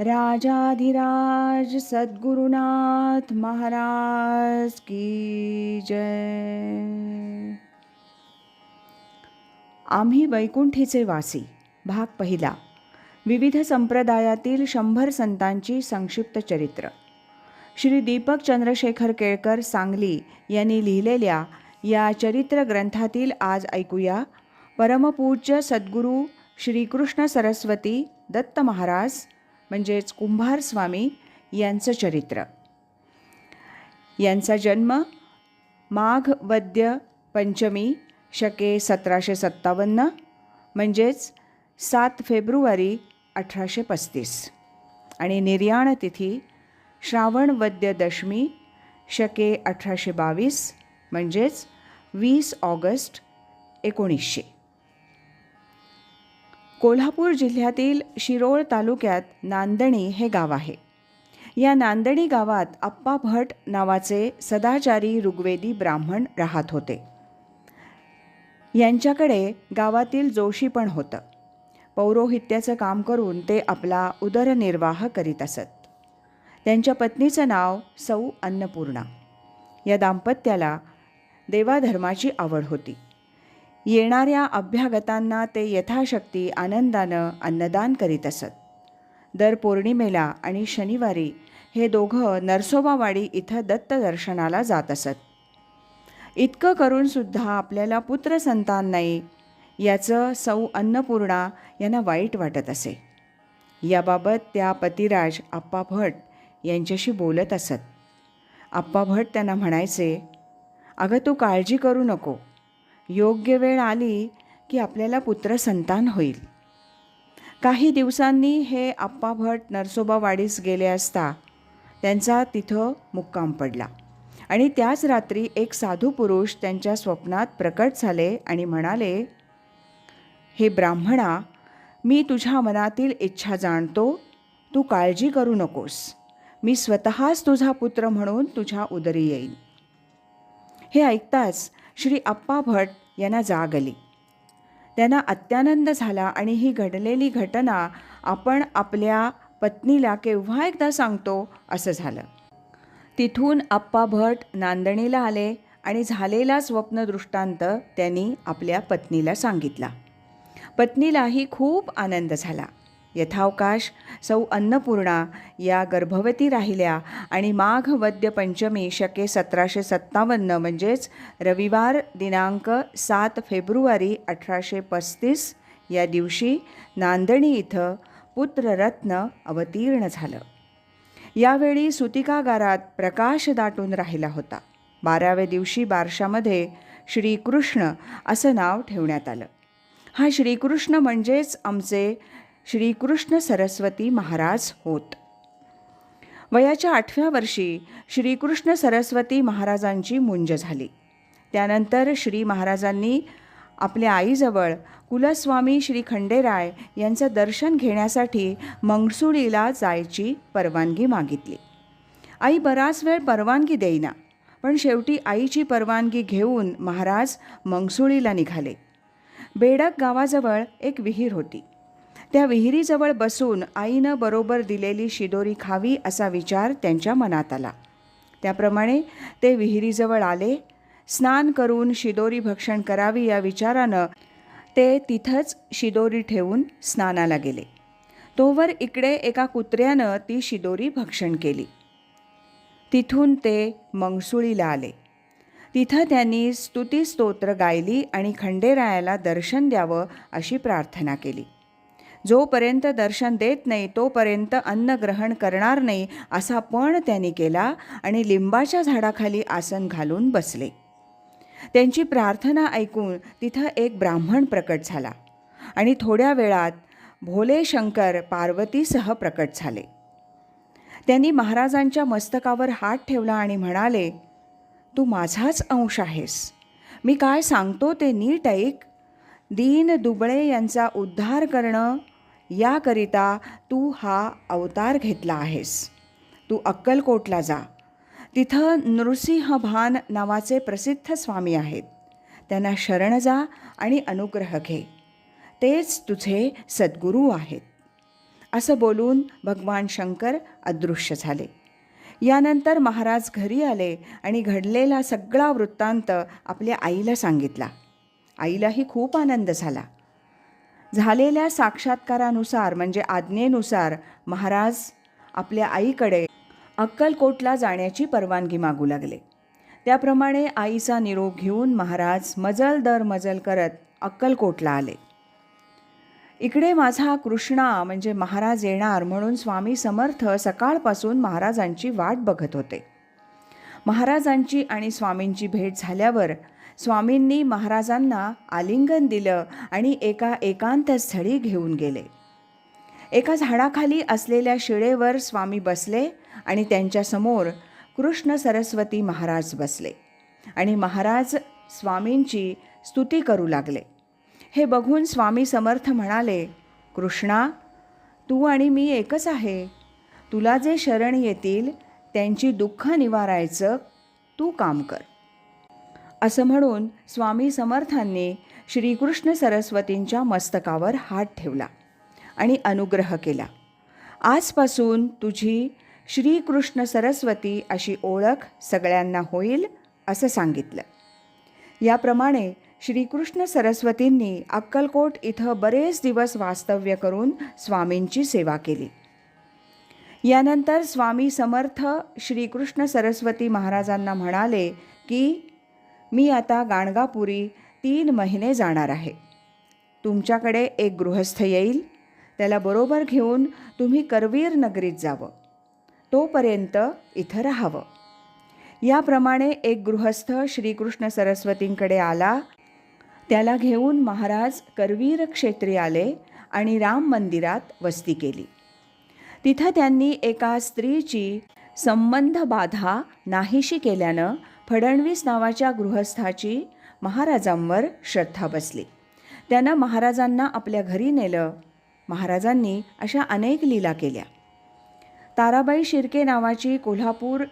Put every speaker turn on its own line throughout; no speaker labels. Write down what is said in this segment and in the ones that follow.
राजाधिराज सद्गुरुनाथ महाराज की जय। आम्ही वैकुंठीचे वासी भाग पहिला विविध संप्रदायातील शंभर संतांची संक्षिप्त चरित्र. श्री दीपक चंद्रशेखर केळकर सांगली यांनी लिहिलेल्या या चरित्र ग्रंथातील आज ऐकूया परमपूज्य सद्गुरू श्रीकृष्ण सरस्वती दत्त महाराज म्हणजेच कुंभार स्वामी यांचं चरित्र. यांचा जन्म माघ वद्य पंचमी शके सतराशे सत्तावन्न म्हणजेच सात फेब्रुवारी अठराशे पस्तीस. आणि निर्याण तिथी श्रावण वद्य दशमी शके अठराशे बावीस म्हणजेच वीस ऑगस्ट एकोणीसशे. कोल्हापूर जिल्ह्यातील शिरोळ तालुक्यात नांदणी हे गाव आहे. या नांदणी गावात आप्पा भट नावाचे सदाचारी ऋग्वेदी ब्राह्मण राहत होते. यांच्याकडे गावातील जोशी पण होतं. पौरोहित्याचं काम करून ते आपला उदरनिर्वाह करीत असत. त्यांच्या पत्नीचं नाव सौ अन्नपूर्णा. या दाम्पत्याला देवाधर्माची आवड होती. येणाऱ्या अभ्यागतांना ते यथाशक्ती आनंदानं अन्नदान करीत असत. दर पौर्णिमेला आणि शनिवारी हे दोघं नरसोबावाडी इथं दत्तदर्शनाला जात असत. इतकं करूनसुद्धा आपल्याला पुत्रसंतान नाही याचं सौ अन्नपूर्णा यांना वाईट वाटत असे. याबाबत त्या पतिराज आप्पा भट यांच्याशी बोलत असत. आप्पा भट त्यांना म्हणायचे अगं तू काळजी करू नको. योग्य वेळ आली की आपल्याला पुत्र संतान होईल. काही दिवसांनी हे आप्पा भट नरसोबावाडीस गेले असता त्यांचा तिथं मुक्काम पडला. आणि त्याच रात्री एक साधू पुरुष त्यांच्या स्वप्नात प्रकट झाले आणि म्हणाले हे ब्राह्मणा मी तुझ्या मनातील इच्छा जाणतो. तू काळजी करू नकोस. मी स्वतःच तुझा पुत्र म्हणून तुझ्या उदरी येईन. हे ऐकताच श्री आप्पा भट यांना जाग आली त्यांना अत्यानंद झाला आणि ही घडलेली घटना आपण आपल्या पत्नीला केव्हा एकदा सांगतो असं झालं. तिथून आप्पा भट नांदणीला आले आणि झालेला स्वप्नदृष्टांत त्यांनी आपल्या पत्नीला सांगितला. पत्नीलाही खूप आनंद झाला. यथावकाश सौ अन्नपूर्णा या गर्भवती राहिल्या आणि माघ वद्य पंचमी शके सतराशे सत्तावन्न म्हणजेच रविवार दिनांक सात फेब्रुवारी अठराशे पस्तीस या दिवशी नांदणी इथं पुत्ररत्न अवतीर्ण झालं. यावेळी सुतिकागारात प्रकाश दाटून राहिला होता. बाराव्या दिवशी बारशामध्ये श्रीकृष्ण असं नाव ठेवण्यात आलं. हा श्रीकृष्ण म्हणजेच आमचे श्रीकृष्ण सरस्वती महाराज होत. वयाच्या आठव्या वर्षी श्रीकृष्ण सरस्वती महाराजांची मुंज झाली. त्यानंतर श्री महाराजांनी आपल्या आईजवळ कुलस्वामी श्री खंडेराय यांचं दर्शन घेण्यासाठी मंगसुळीला जायची परवानगी मागितली. आई बराच वेळ परवानगी देईना पण शेवटी आईची परवानगी घेऊन महाराज मंगसुळीला निघाले. बेडक गावाजवळ एक विहीर होती. त्या विहिरीजवळ बसून आईनं बरोबर दिलेली शिदोरी खावी असा विचार त्यांच्या मनात आला. त्याप्रमाणे ते विहिरीजवळ आले स्नान करून शिदोरी भक्षण करावी या विचारानं ते तिथंच शिदोरी ठेवून स्नानाला गेले. तोवर इकडे एका कुत्र्यानं ती शिदोरी भक्षण केली. तिथून ते मंगसुळीला आले. तिथं त्यांनी स्तुतीस्तोत्र गायली आणि खंडेरायाला दर्शन द्यावं अशी प्रार्थना केली. जोपर्यंत दर्शन देत नाही तोपर्यंत अन्न ग्रहण करणार नाही असा पण त्यांनी केला आणि लिंबाच्या झाडाखाली आसन घालून बसले. त्यांची प्रार्थना ऐकून तिथं एक ब्राह्मण प्रकट झाला आणि थोड्या वेळात भोले शंकर पार्वतीसह प्रकट झाले. त्यांनी महाराजांच्या मस्तकावर हात ठेवला आणि म्हणाले तू माझाच अंश आहेस. मी काय सांगतो ते नीट ऐक. दीन दुबळे यांचा उद्धार करणं याकरिता तू हा अवतार घेतला आहेस. तू अक्कलकोटला जा. तिथं नृसिंह भान नावाचे प्रसिद्ध स्वामी आहेत. त्यांना शरण जा आणि अनुग्रह घे. तेच तुझे सद्गुरू आहेत. असं बोलून भगवान शंकर अदृश्य झाले. यानंतर महाराज घरी आले आणि घडलेला सगळा वृत्तांत आपल्या आईला सांगितला. आईलाही खूप आनंद झाला. झालेल्या साक्षात्कारानुसार म्हणजे आज्ञेनुसार महाराज आपल्या आईकडे अक्कलकोटला जाण्याची परवानगी मागू लागले. त्याप्रमाणे आईचा निरोप घेऊन महाराज मजल दर मजल करत अक्कलकोटला आले. इकडे माझा कृष्णा म्हणजे महाराज येणार म्हणून स्वामी समर्थ सकाळपासून महाराजांची वाट बघत होते. महाराजांची आणि स्वामींची भेट झाल्यावर स्वामींनी महाराजांना आलिंगन दिलं आणि एका एकांत स्थळी घेऊन गेले. एका झाडाखाली असलेल्या शिळेवर स्वामी बसले आणि त्यांच्यासमोर कृष्ण सरस्वती महाराज बसले आणि महाराज स्वामींची स्तुती करू लागले. हे बघून स्वामी समर्थ म्हणाले कृष्णा तू आणि मी एकच आहे. तुला जे शरण येतील त्यांची दुःख निवारायचं तू काम कर. असं म्हणून स्वामी समर्थांनी श्रीकृष्ण सरस्वतींच्या मस्तकावर हात ठेवला आणि अनुग्रह केला. आजपासून तुझी श्रीकृष्ण सरस्वती अशी ओळख सगळ्यांना होईल असं सांगितलं. याप्रमाणे श्रीकृष्ण सरस्वतींनी अक्कलकोट इथं बरेच दिवस वास्तव्य करून स्वामींची सेवा केली. यानंतर स्वामी समर्थ श्रीकृष्ण सरस्वती महाराजांना म्हणाले की मी आता गाणगापुरी तीन महिने जाणार आहे. तुमच्याकडे एक गृहस्थ येईल. त्याला बरोबर घेऊन तुम्ही करवीर नगरीत जावं. तोपर्यंत इथं राहावं. याप्रमाणे एक गृहस्थ श्रीकृष्ण सरस्वतींकडे आला. त्याला घेऊन महाराज करवीर क्षेत्री आले आणि राम मंदिरात वस्ती केली. तिथं त्यांनी एका स्त्रीची संबंध बाधा नाहीशी केल्यानं फडणवीस नावाच्या गृहस्थाची महाराजांवर श्रद्धा बसली. त्यानं महाराजांना आपल्या घरी नेलं. महाराजांनी अशा अनेक लीला केल्या. ताराबाई शिर्के नावाची कोल्हापूर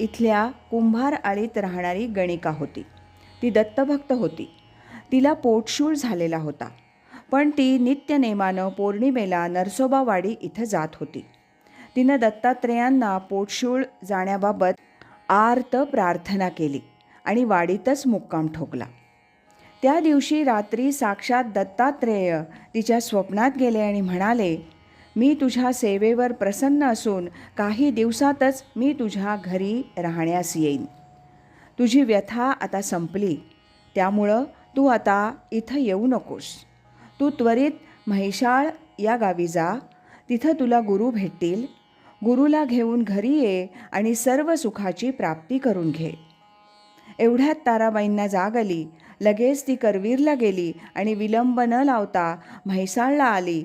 इथल्या कुंभार आळीत राहणारी गणिका होती. ती दत्तभक्त होती. तिला पोटशूळ झालेला होता. पण ती नित्यनेमानं पौर्णिमेला नरसोबावाडी इथं जात होती. तिनं दत्तात्रेयांना पोटशूळ जाण्याबाबत आर्त प्रार्थना केली आणि वाडीतच मुक्काम ठोकला. त्या दिवशी रात्री साक्षात दत्तात्रेय तिच्या स्वप्नात गेले आणि म्हणाले मी तुझ्या सेवेवर प्रसन्न असून काही दिवसातच मी तुझ्या घरी राहण्यास येईन. तुझी व्यथा आता संपली. त्यामुळं तू आता इथं येऊ नकोस. तू त्वरित म्हैशाळ या गावी जा. तिथं तुला गुरु भेटतील. गुरुला घेऊन घरी ये आणि सर्व सुखाची प्राप्ती करून घे. एवढ्यात ताराबाईंना जाग आली. लगेच ती करवीरला गेली आणि विलंब न लावता म्हैसाळला आली.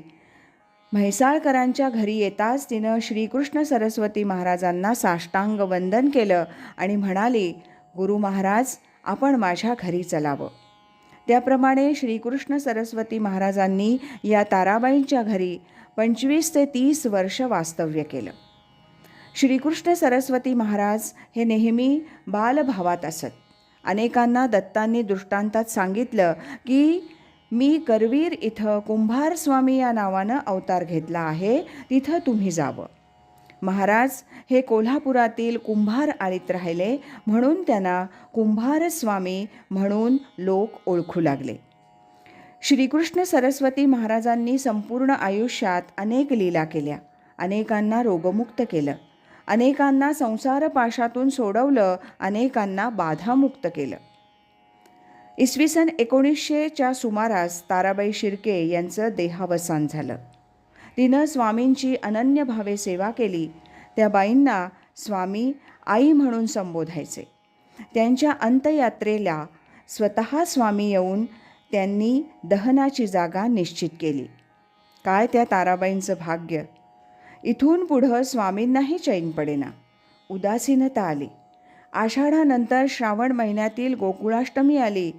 म्हैसाळकरांच्या घरी येताच तिनं श्रीकृष्ण सरस्वती महाराजांना साष्टांग वंदन केलं आणि म्हणाली गुरु महाराज आपण माझ्या घरी चलावं. त्याप्रमाणे श्रीकृष्ण सरस्वती महाराजांनी या ताराबाईंच्या घरी पंचवीस ते तीस वर्ष वास्तव्य केलं. श्रीकृष्ण सरस्वती महाराज हे नेहमी बालभावात असत. अनेकांना दत्तांनी दृष्टांतात सांगितलं की मी करवीर इथं कुंभार स्वामी या नावानं अवतार घेतला आहे तिथं तुम्ही जावं. महाराज हे कोल्हापुरातील कुंभार आळीत राहिले म्हणून त्यांना कुंभारस्वामी म्हणून लोक ओळखू लागले. श्रीकृष्ण सरस्वती महाराजांनी संपूर्ण आयुष्यात अनेक लीला केल्या अनेकांना रोगमुक्त केलं. अनेकांना संसार पाशातून सोडवलं अनेकांना बाधामुक्त केलं. इसवी सन एकोणीसशेच्या सुमारास ताराबाई शिर्के यांचं देहावसान झालं. तिनं स्वामींची अनन्य भावे सेवा केली. त्या बाईंना स्वामी आई म्हणून संबोधायचे. त्यांच्या अंतयात्रेला स्वतः स्वामी येऊन त्यांनी दहनाची जागा निश्चित केली. काय त्या ताराबाईंचं भाग्य? इथून पुढं स्वामींनाही चैन पडेना. उदासीनता आली. आषाढानंतर श्रावण महिन्यातील गोकुळाष्टमी आली.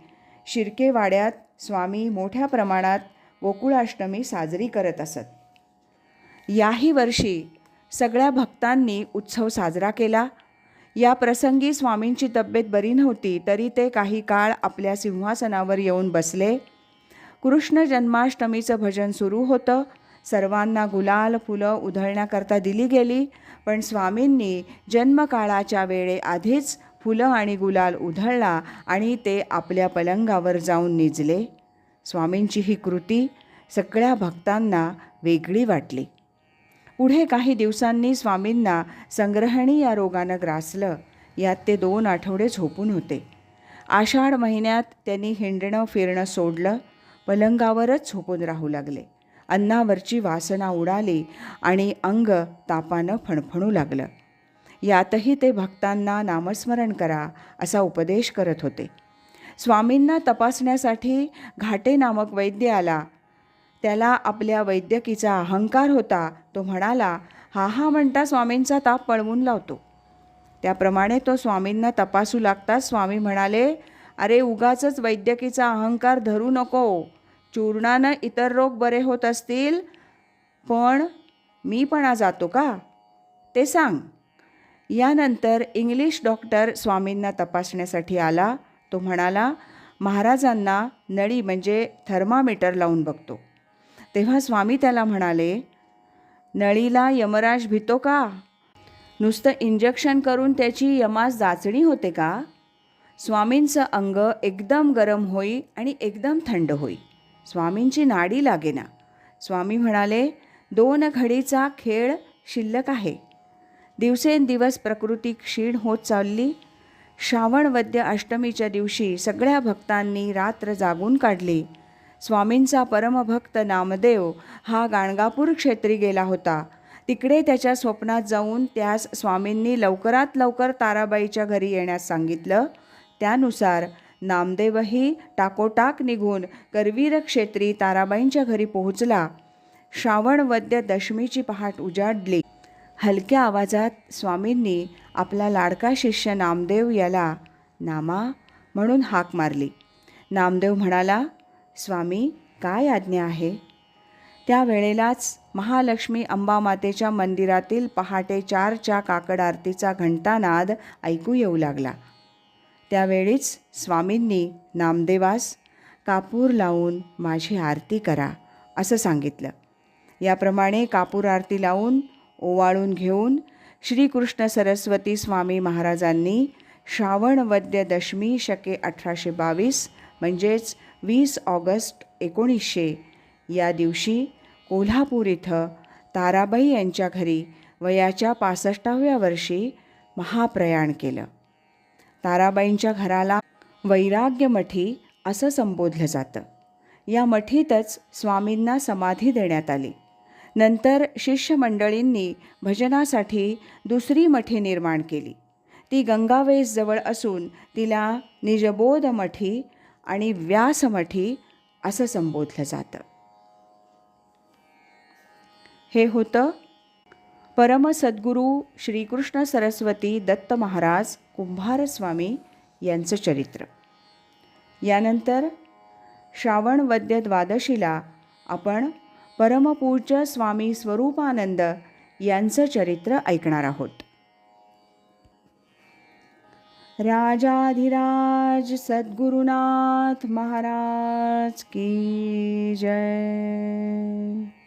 शिर्केवाड्यात स्वामी मोठ्या प्रमाणात गोकुळाष्टमी साजरी करत असत. याही वर्षी सगळ्या भक्तांनी उत्सव साजरा केला. या प्रसंगी स्वामींची तब्येत बरी नव्हती तरी ते काही काळ आपल्या सिंहासनावर येऊन बसले. कृष्ण जन्माष्टमीचं भजन सुरू होतं. सर्वांना गुलाल फुलं उधळण्याकरता दिली गेली पण स्वामींनी जन्मकाळाच्या वेळेआधीच फुलं आणि गुलाल उधळला आणि ते आपल्या पलंगावर जाऊन निजले. स्वामींची ही कृती सगळ्या भक्तांना वेगळी वाटली. पुढे काही दिवसांनी स्वामींना संग्रहणी या रोगानं ग्रासलं. यात ते दोन आठवडे झोपून होते. आषाढ महिन्यात त्यांनी हिंडणं फिरणं सोडलं. पलंगावरच झोपून राहू लागले. अन्नावरची वासना उडाली आणि अंग तापानं फणफणू लागलं. यातही ते भक्तांना नामस्मरण करा असा उपदेश करत होते. स्वामींना तपासण्यासाठी घाटे नामक वैद्य आला. त्याला आपल्या वैद्यकीचा अहंकार होता. तो म्हणाला हा हा म्हणता स्वामींचा ताप पळवून लावतो. त्याप्रमाणे तो स्वामींना तपासू लागताच स्वामी म्हणाले अरे उगाच वैद्यकीचा अहंकार धरू नको. चूर्णानं इतर रोग बरे होत असतील पण मीपणा जातो का? ते सांग. यानंतर इंग्लिश डॉक्टर स्वामींना तपासण्यासाठी आला. तो म्हणाला महाराजांना नळी म्हणजे थर्मामीटर लावून बघतो. तेव्हा स्वामी त्याला म्हणाले नळीला यमराज भितो का? नुसतं इंजेक्शन करून त्याची यमास जाचणी होते का? स्वामींचं अंग एकदम गरम होई आणि एकदम थंड होई. स्वामींची नाडी लागेना. स्वामी म्हणाले दोन घडीचा खेळ शिल्लक आहे. दिवसेंदिवस प्रकृती क्षीण होत चालली. श्रावणवद्य अष्टमीच्या दिवशी सगळ्या भक्तांनी रात्र जागून काढली. स्वामींचा परमभक्त नामदेव हा गाणगापूर क्षेत्री गेला होता. तिकडे त्याच्या स्वप्नात जाऊन त्यास स्वामींनी लवकरात लवकर ताराबाईच्या घरी येण्यास सांगितलं. त्यानुसार नामदेवही टाकोटाक निघून करवीर क्षेत्री ताराबाईंच्या घरी पोहोचला. श्रावणवद्य दशमीची पहाट उजाडली. हलक्या आवाजात स्वामींनी आपला लाडका शिष्य नामदेव याला नामा म्हणून हाक मारली. नामदेव म्हणाला स्वामी काय आज्ञा आहे? त्यावेळेलाच महालक्ष्मी अंबामातेच्या मंदिरातील पहाटे चारच्या काकड आरतीचा घंटानाद ऐकू येऊ लागला. त्यावेळीच स्वामींनी नामदेवास कापूर लावून माझी आरती करा असं सांगितलं. याप्रमाणे कापूर आरती लावून ओवाळून घेऊन श्रीकृष्ण सरस्वती स्वामी महाराजांनी श्रावणवद्य दशमी शके अठराशे बावीस म्हणजेच वीस ऑगस्ट एकोणीसशे या दिवशी कोल्हापूर इथं ताराबाई यांच्या घरी वयाच्या पासष्टाव्या वर्षी महाप्रयाण केलं. ताराबाईंच्या घराला वैराग्य मठी असं संबोधलं जातं. या मठीतच स्वामींना समाधी देण्यात आली. नंतर शिष्यमंडळींनी भजनासाठी दुसरी मठी निर्माण केली. ती गंगावेसजवळ असून तिला निजबोध मठी आणि व्यासमठी असं संबोधलं जातं. हे होतं परमसद्गुरू श्रीकृष्ण सरस्वती दत्त महाराज कुंभारस्वामी यांचं चरित्र. यानंतर श्रावणवद्य द्वादशीला आपण परमपूज्य स्वामी स्वरूपानंद यांचं चरित्र ऐकणार आहोत. राजाधिराज सद्गुरुनाथ महाराज की जय.